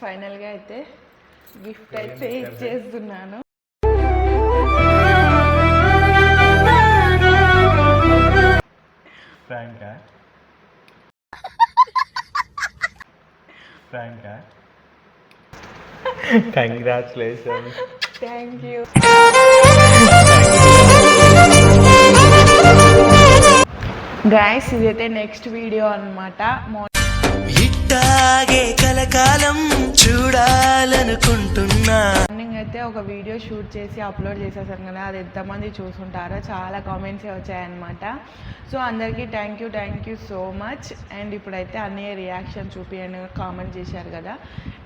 ఫైనల్గా అయితే గిఫ్ట్ అయితే ఇచ్చేస్తున్నాను కంగ్రాచులేషన్ థ్యాంక్ యూ గాయస్ ఇదైతే నెక్స్ట్ వీడియో అనమాట ఇట్టాగే కలకాలం చూడాలనుకుంటున్నా. మార్నింగ్ అయితే ఒక వీడియో షూట్ చేసి అప్లోడ్ చేసేసాను కదా అది ఎంతమంది చూసుంటారో చాలా కామెంట్స్ వచ్చాయన్నమాట. సో అందరికీ thank you thank you so much and ఇప్పుడైతే అన్నయ్య రియాక్షన్ చూపియని కామెంట్ చేశారు కదా.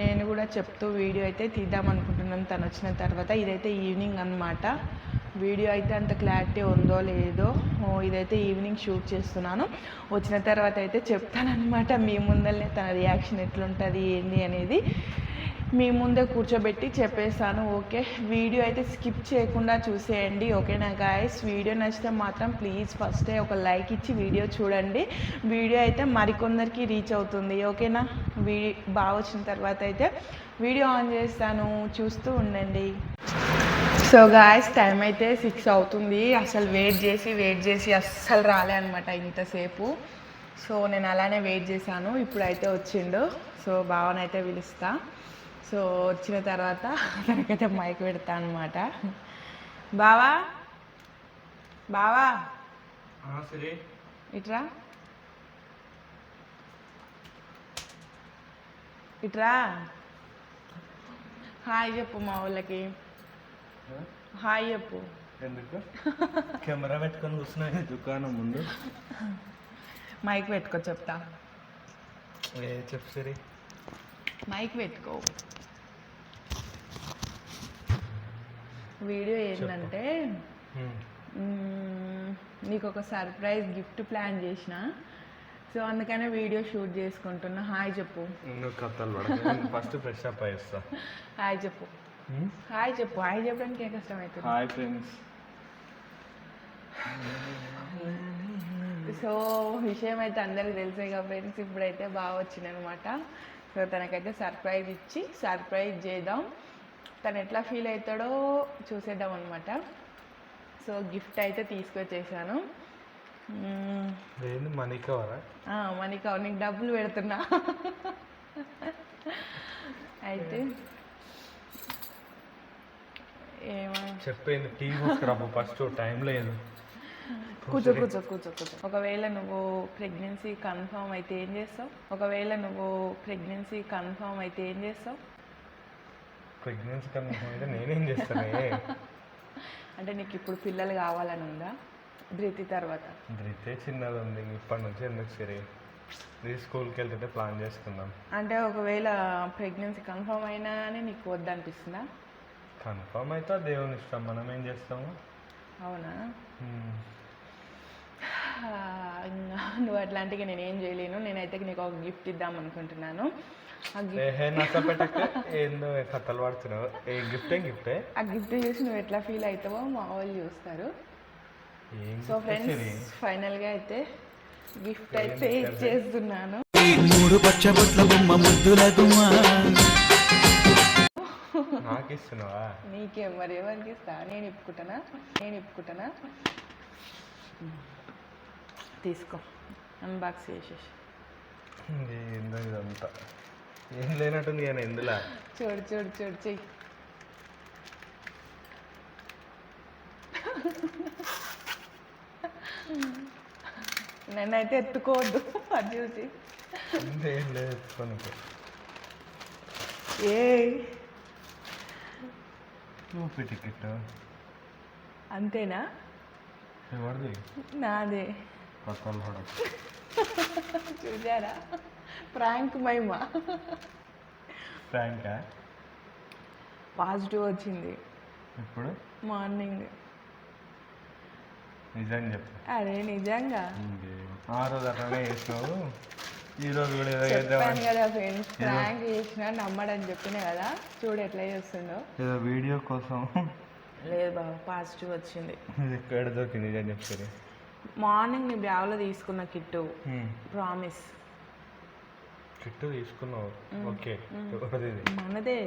నేను కూడా చెప్తూ వీడియో అయితే తీద్దాం అనుకుంటున్నాను తను వచ్చిన తర్వాత. ఇదైతే ఈవినింగ్ అన్నమాట. వీడియో అయితే అంత క్లారిటీ ఉందో లేదో ఓ, ఇదైతే ఈవినింగ్ షూట్ చేస్తున్నాను. వచ్చిన తర్వాత అయితే చెప్తానమాట మీ ముందరనే తన రియాక్షన్ ఎట్లుంటుంది ఏంది అనేది. మీ ముందే కూర్చోబెట్టి చెప్పేస్తాను ఓకే? వీడియో అయితే స్కిప్ చేయకుండా చూసేయండి ఓకేనా గాయస్ వీడియో నచ్చితే మాత్రం ప్లీజ్ ఫస్టే ఒక లైక్ ఇచ్చి వీడియో చూడండి. వీడియో అయితే మరికొందరికి రీచ్ అవుతుంది ఓకేనా? వీ బాగా వచ్చిన తర్వాత అయితే వీడియో ఆన్ చేస్తాను చూస్తూ ఉండండి. సో గాయస్ టైం అయితే సిక్స్ అవుతుంది. అసలు వెయిట్ చేసి వెయిట్ చేసి అస్సలు రాలే అనమాట ఇంతసేపు. సో నేను అలానే వెయిట్ చేశాను. ఇప్పుడైతే వచ్చిండు. సో బావనైతే పిలుస్తా. సో వచ్చిన తర్వాత తనకైతే మైక్ పెడతా అనమాట బావా? బావా? ఇట్రా? ఇట్రా? హాయ్ చెప్పు మా వాళ్ళకి హాయ్ చెప్పు. ఎందుకు? కెమెరా పెట్టుకొని కూర్చున్నా. దుకాణం ముందు. మైక్ పెట్టుకో చెప్తా. ఏ చెప్పు సరే. మైక్ పెట్టుకో. వీడియో ఏంటంటే నీకు ఒక సర్ప్రైజ్ గిఫ్ట్ ప్లాన్ చేసిన. సో అందుకనే వీడియో షూట్ చేసుకుంటున్నా. హాయ్ చెప్పు. నువ్వు కథలు ఫస్ట్ ఫ్రెష్ అప్ హాయ్ చెప్పు. హాయ్ చెప్పు. హాయ్ చెప్పడానికి ఏం కష్టం అవుతుంది హాయ్ ఫ్రెండ్స్ సో విషయం అయితే అందరికి తెలిసే. కదా ఫ్రెండ్స్ ఇప్పుడైతే బాగా వచ్చిందనమాట సో తనకైతే సర్ప్రైజ్ ఇచ్చి సర్ప్రైజ్ చేద్దాం. తను ఎట్లా ఫీల్ అవుతాడో చూసేద్దాం అనమాట సో గిఫ్ట్ అయితే తీసుకొచ్చేసాను. మనీ కవరా ఆ, మనకి నీకు డబ్బులు పెడుతున్నా. అయితే చెప్పేది టీ తీసుకురాబు ఫస్ట్ టైం లేదు కూర్చో కూర్చో కూర్చో కూర్చో ఒకవేళ నువ్వు ప్రెగ్నెన్సీ కన్ఫర్మ్ అయితే ఏం చేస్తావు? ఒకవేళ నువ్వు ప్రెగ్నెన్సీ కన్ఫర్మ్ అయితే ఏం చేస్తావు? ప్రెగ్నెన్సీ కన్నా అయితే నేనేం చేస్తానే? అంటే నీకు ఇప్పుడు పిల్లలు కావాలని ఉందా? ధృతి తర్వాత? ధృతే చిన్నది ఉంది ఇప్పటి నుంచి ఎందుకు సరే? స్కూల్కి వెళ్తుంటే ప్లాన్ చేసుకుందాం. అంటే ఒకవేళ ప్రెగ్నెన్సీ కన్ఫర్మ్ అయినా అని నీకు వద్దనిపిస్తుందా కన్ఫర్మ్ అయితే దేవుని ఇష్టం మనం ఏం చేస్తాము? అవునా. ఆ, ఇంకా నువ్వు అట్లాంటివి నేనేం చేయలేను. నేనైతే నీకు ఒక గిఫ్ట్ ఇద్దాం అనుకుంటున్నాను. ఆ గిఫ్ట్ ఏహే నచ్చపెట్టక ఏందో కథలు పడుతున్నావు? ఏ గిఫ్టే గిఫ్టే ఆ గిఫ్ట్ చూసి నువ్వు ఎట్లా ఫీల్ అవుతావో మా వాళ్ళు చూస్తారు. ఏం సో? ఫ్రెండ్స్ ఫైనల్గా అయితే గిఫ్ట్ అయితే ఇచ్చేస్తున్నాను మూడు పచ్చబొట్ల బొమ్మ ముద్దుల గుమ్మ. నాకు ఇస్తున్నావా నీకేం మరి ఎవరికి ఇస్తా? నేను ఇప్పుకుంటానా? నేను ఇప్పుకుంటానా? తీసుకో. అన్బాక్స్ చేసేసి. ఏందో ఇదంతా. ఏం లేనట్టుంది కానీ ఎందులో చూడు చూడు చూడు చెయ్యి. నన్నైతే ఎత్తుకోవద్దు. అది చూసి. ఏం లేదు ఎత్తుకోనికి ఏ చూపి టికెట్ అంతేనా? ఎవరిది? నాదే. పడక చూసారా? ప్రాంక్ మహిమ. ఫ్రాంకా పాజిటివ్ వచ్చింది. ఇప్పుడు మార్నింగ్. నిజం చెప్పు. అరే నిజంగా? ఆ రోజు అట్లనే ఈ రోజు కూడా ఏదో చెప్పాను చేద్దామని. కదా ఫ్రెండ్స్ ప్రాంక్ చేసిన నమ్మడని చెప్పిన కదా చూడు ఎట్లా ఏదో వీడియో కోసం. లేదు బాబా పాజిటివ్ వచ్చింది. ఇది ఎక్కడ దొరికింది నిజం చెప్తారు? మార్నింగ్ నీ బ్యాగ్లో తీసుకున్న కిట్టు. ప్రామిస్ కిట్టు తీసుకున్నావు? ఓకే. ఎవరిది? ఇది? మనదే.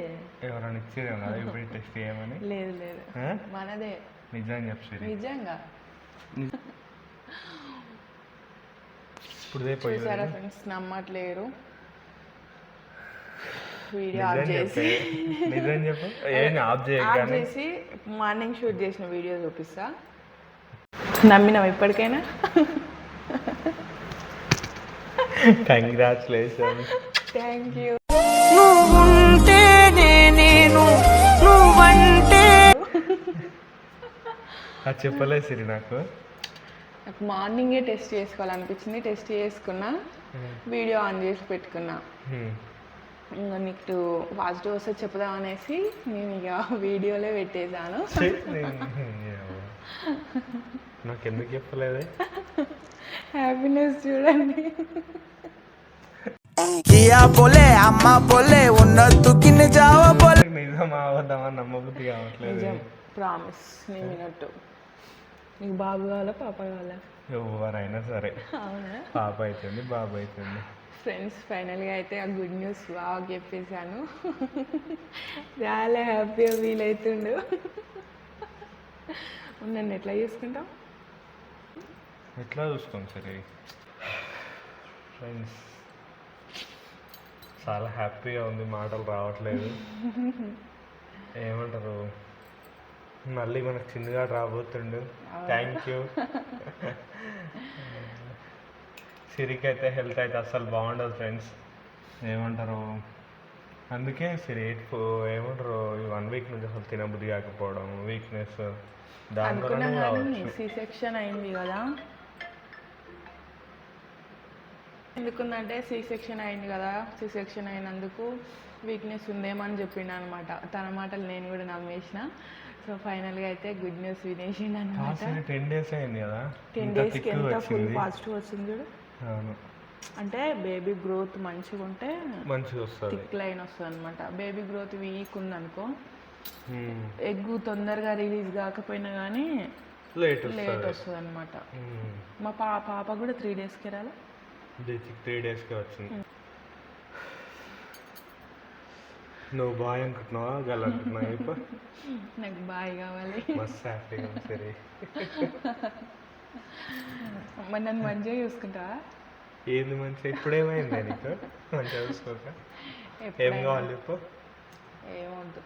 ఎవరైనా ఇచ్చిరేమో కదా ఇప్పుడు టెస్ట్ చేయమని? లేదు లేదు. ఆ? మనదే. నిజం చెప్పి నిజంగా. ఇప్పుడు చూసారా ఫ్రెండ్స్ నమ్మట్లేరు. వీడియో ఆఫ్ నిజం చేసి. చెప్పే నిజం చెప్పు. ఏం ఆఫ్ ఆఫ్ చేయగానే చేసి మార్నింగ్ షూట్ చేసిన వీడియో చూపిస్తా. నమ్మినావు ఇప్పటికైనా? కంగ్రాచులేషన్ థ్యాంక్ యూ నువ్వుంటేనే నేను నువ్వంటే అది చెప్పలేదు సిరి నాకు. నాకు మార్నింగే టెస్ట్ చేసుకోవాలనిపించింది. టెస్ట్ చేసుకున్నా వీడియో ఆన్ చేసి పెట్టుకున్నా. హ్మ్. ఇంకా నీకు పాజిటివ్ వస్తే చెప్పుదాం అనేసి నేను ఇక వీడియోలో పెట్టేశాను. నాకు ఎందుకు చెప్పలేదే? హ్యాపీనెస్ చూడండి. కియా పోలే అమ్మ పోలే ఉన్నట్టు కింద జావ పోలే. నిజం అవద్దామా నమ్మబుద్ధి కావట్లేదు. నిజం. ప్రామిస్ నేను వినట్టు. నీకు బాబు కావాలా పాప కావాలా? ఎవరైనా సరే. అవునా? పాప అవుతుంది బాబు అవుతుంది ఫ్రెండ్స్ ఫైనల్గా అయితే ఆ గుడ్ న్యూస్ బాగా చెప్పేశాను. చాలా హ్యాపీగా ఫీల్ అవుతుండు నన్ను ఎట్లా చేసుకుంటాం ఎట్లా చూసుకోండి సరే? ఫ్రెండ్స్ చాలా హ్యాపీగా ఉంది మాటలు రావట్లేదు. ఏమంటారు? మళ్ళీ మనకు చిన్నగా రాబోతుండు. థ్యాంక్ యూ సిరికి అయితే హెల్త్ అయితే అస్సలు బాగుండదు ఫ్రెండ్స్ ఏమంటారు? అందుకే సిరి ఏమంటారు? ఈ వన్ వీక్ నుంచి అసలు తినబుద్ధి కాకపోవడం వీక్నెస్ దాని సి సెక్షన్ అయింది కదా. ఎందుకుందంటే సి సెక్షన్ అయింది కదా. సి సెక్షన్ అయినందుకు వీక్నెస్ ఉందేమని చెప్పిండు అనమాట. తన మాటలు నేను కూడా నమ్మేసిన. సో ఫైనల్గా అయితే గుడ్ న్యూస్ వినేసిండు అనమాట టెన్ డేస్ అయింది కదా. టెన్ డేస్కి ఎంత ఫుల్ పాజిటివ్ వచ్చింది చూడు. అవును. అంటే బేబీ గ్రోత్ మంచిగా ఉంటే మంచిగా వస్తుంది. థిక్ లైన్ వస్తుంది అనమాట బేబీ గ్రోత్ వీక్ ఉందనుకో. ఎగ్ తొందరగా రిలీజ్ కాకపోయినా కానీ లేట్ లేట్ వస్తుంది. అనమాట మా పాప కూడా త్రీ డేస్కి రాలా? త్రీ డేస్కి వచ్చింది. నువ్వు బాయ్ అనుకుంటున్నావా? గల్ అనుకుంటున్నావా? ఇప్పుడు నాకు బాయ్ కావాలి. మస్తు హ్యాపీగా సరే. మరి నన్ను మంచిగా చూసుకుంటావా? ఏంది మంచిగా? ఇప్పుడేమైంది నీకు మంచిగా చూసుకోక? ఏం కావాలి చెప్పు? ఏమొద్దు.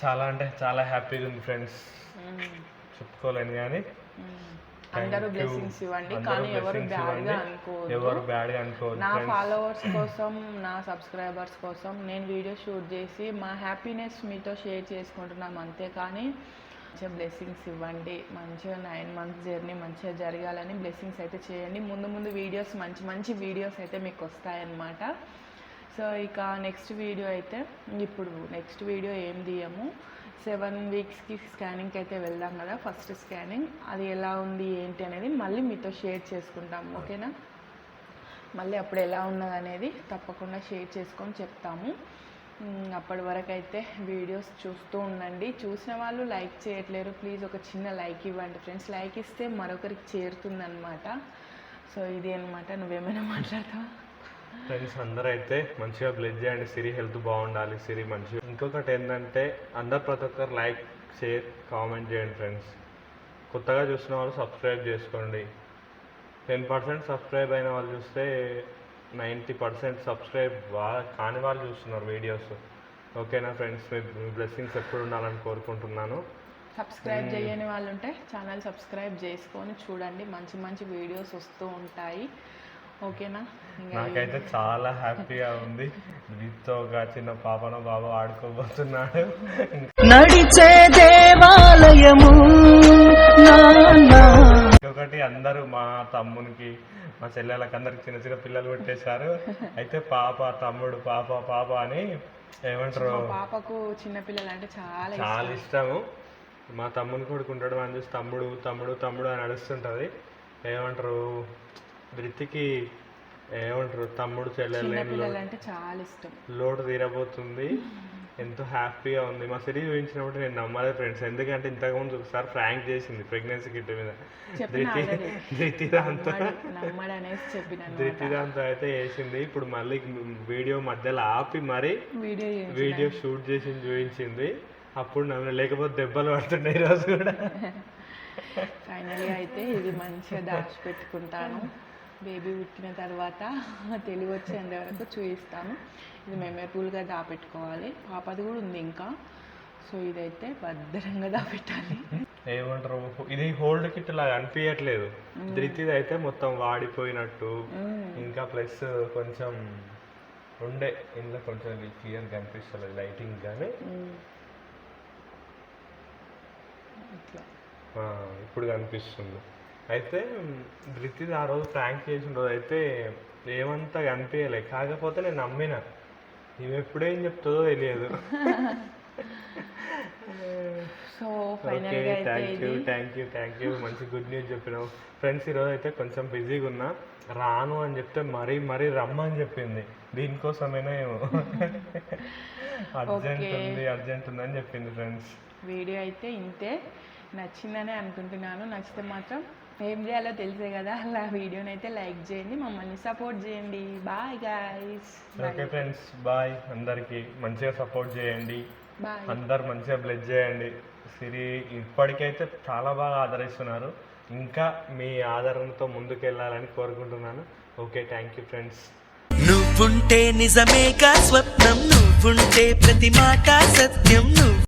చాలా అంటే చాలా హ్యాపీగా ఉంది ఫ్రెండ్స్. చెప్పుకోలేను కానీ. అందరూ. బ్లెస్సింగ్స్ ఇవ్వండి కానీ ఎవరు బ్యాడ్గా ఇవ్వండి. అనుకోవద్దు ఎవరు బ్యాడ్గా అనుకోవద్దు నా. ఫాలోవర్స్ కోసం నా సబ్స్క్రైబర్స్ కోసం నేను వీడియో షూట్ చేసి మా హ్యాపీనెస్ మీతో షేర్ చేసుకుంటున్నాం అంతే కానీ మంచిగా బ్లెస్సింగ్స్ ఇవ్వండి మంచిగా నైన్ మంత్స్ జర్నీ మంచిగా జరగాలని బ్లెస్సింగ్స్ అయితే చేయండి ముందు ముందు వీడియోస్ మంచి మంచి వీడియోస్ అయితే మీకు వస్తాయన్నమాట సో ఇక నెక్స్ట్ వీడియో అయితే ఇప్పుడు నెక్స్ట్ వీడియో ఏం తీయము సెవెన్ వీక్స్కి స్కానింగ్కి అయితే వెళ్దాం కదా ఫస్ట్ స్కానింగ్. అది ఎలా ఉంది ఏంటి అనేది మళ్ళీ మీతో షేర్ చేసుకుంటాం ఓకేనా? మళ్ళీ అప్పుడు ఎలా ఉన్నది అనేది తప్పకుండా షేర్ చేసుకొని చెప్తాము. అప్పటి వరకు అయితే వీడియోస్ చూస్తూ ఉండండి. చూసిన వాళ్ళు లైక్ చేయట్లేరు ప్లీజ్ ఒక చిన్న లైక్ ఇవ్వండి ఫ్రెండ్స్. లైక్ ఇస్తే మరొకరికి చేరుతుందన్నమాట. సో ఇది అనమాట నువ్వేమైనా మాట్లాడతావా? ఫ్రెండ్స్ అందరూ అయితే మంచిగా బ్లెస్ చేయండి. సిరి హెల్త్ బాగుండాలి. సిరి మంచిగా. ఇంకొకటి ఏంటంటే అందరు ప్రతి ఒక్కరు లైక్ షేర్ కామెంట్ చేయండి ఫ్రెండ్స్ కొత్తగా చూసిన వాళ్ళు సబ్స్క్రైబ్ చేసుకోండి. టెన్ పర్సెంట్ సబ్స్క్రైబ్ అయిన వాళ్ళు చూస్తే నైంటీ పర్సెంట్ సబ్స్క్రైబ్ కాని వాళ్ళు చూస్తున్నారు వీడియోస్ ఓకేనా ఫ్రెండ్స్ మీ బ్లెస్సింగ్స్ ఎప్పుడు ఉండాలని కోరుకుంటున్నాను. సబ్స్క్రైబ్ చేయని వాళ్ళు ఉంటే ఛానల్ సబ్స్క్రైబ్ చేసుకొని చూడండి. మంచి మంచి వీడియోస్ వస్తూ ఉంటాయి. ఓకేనా? నాకైతే చాలా హ్యాపీగా ఉంది. వీటితో ఒక చిన్న పాపను బాబు ఆడుకోబోతున్నాడు. నడిచే దేవాలయము. ఇంకొకటి అందరూ మా తమ్మునికి మా చెల్లెళ్ళకి అందరికి చిన్న చిన్న పిల్లలు పెట్టేశారు. అయితే పాప తమ్ముడు పాప పాప అని ఏమంటారు? పాపకు చిన్నపిల్లలు అంటే చాలా చాలా ఇష్టము. మా తమ్ముని కొడుకు ఉంటాడు అని చూసి తమ్ముడు తమ్ముడు తమ్ముడు అని నడుస్తుంటది ఏమంటారు? వృత్తికి ఏమంటారు తమ్ముడు చెల్లెలు అంటే చాలా ఇష్టం. లోటు తీరబోతుంది. ఎంతో హ్యాపీగా ఉంది. మా సిరి చూపించినప్పుడు నేను నమ్మలేదు ఫ్రెండ్స్. ఎందుకంటే ఇంతకుముందు ఒకసారి ఫ్రాంక్ చేసింది ప్రెగ్నెన్సీ కిట్ మీద. ధృతి. ధృతి దాంతో ధృతి దాంతో అయితే వేసింది ఇప్పుడు మళ్ళీ వీడియో మధ్యలో ఆపి మరి వీడియో వీడియో షూట్ చేసి చూపించింది. అప్పుడు నన్ను లేకపోతే దెబ్బలు పడుతున్నాయి ఈరోజు కూడా. ఫైనల్గా అయితే ఇది మంచిగా దాచిపెట్టుకుంటాను. బేబీ పుట్టిన తర్వాత తెలివి వచ్చేంత వరకు చూపిస్తాను ఇది మెమరబుల్గా దాపెట్టుకోవాలి. పాపది కూడా ఉంది ఇంకా. సో ఇదైతే భద్రంగా దాపెట్టాలి. ఏమంటారు? ఇది హోల్డ్ కిట్ లాగా అనిపించట్లేదు ధృతిది అయితే మొత్తం వాడిపోయినట్టు. ఇంకా ప్లస్ కొంచెం ఉండే. ఇందులో కొంచెం క్లియర్ కనిపిస్తలేదు లైటింగ్ కానీ. ఇప్పుడు కనిపిస్తుంది. అయితే ధృతిది ఆ రోజు ప్రాంక్ చేసిన రోజు అయితే ఏమంతా కనిపించలే కాకపోతే నేను నమ్మిన. ఇవి ఎప్పుడేం చెప్తుందో తెలియదు. So thank you thank you thank you మంచి గుడ్ న్యూస్ చెప్పినావు. ఫ్రెండ్స్ ఈరోజు అయితే కొంచెం బిజీగా ఉన్నా. రాను అని చెప్తే మరీ మరీ రమ్మని చెప్పింది. దీనికోసమైనా ఏమో. అర్జెంట్. ఉంది అర్జెంట్ ఉంది అని చెప్పింది ఫ్రెండ్స్ వీడియో అయితే ఇంతే. నచ్చిందని అనుకుంటున్నాను. నచ్చితే మాత్రం ఏం చేయాలో తెలిసే కదా అలా వీడియోని అయితే లైక్ చేయండి మమ్మల్ని సపోర్ట్ చేయండి. Bye guys okay friends bye అందరికి మంచిగా సపోర్ట్ చేయండి. అందరు మంచిగా బ్లెస్ చేయండి. సిరి ఇప్పటికైతే చాలా బాగా ఆదరిస్తున్నారు. ఇంకా మీ ఆదరణతో ముందుకు వెళ్ళాలని కోరుకుంటున్నాను. ఓకే థ్యాంక్ యూ ఫ్రెండ్స్ నువ్వుంటే నిజమేగా స్వప్నం నువ్వుంటే ప్రతి మాట సత్యం నువ్వు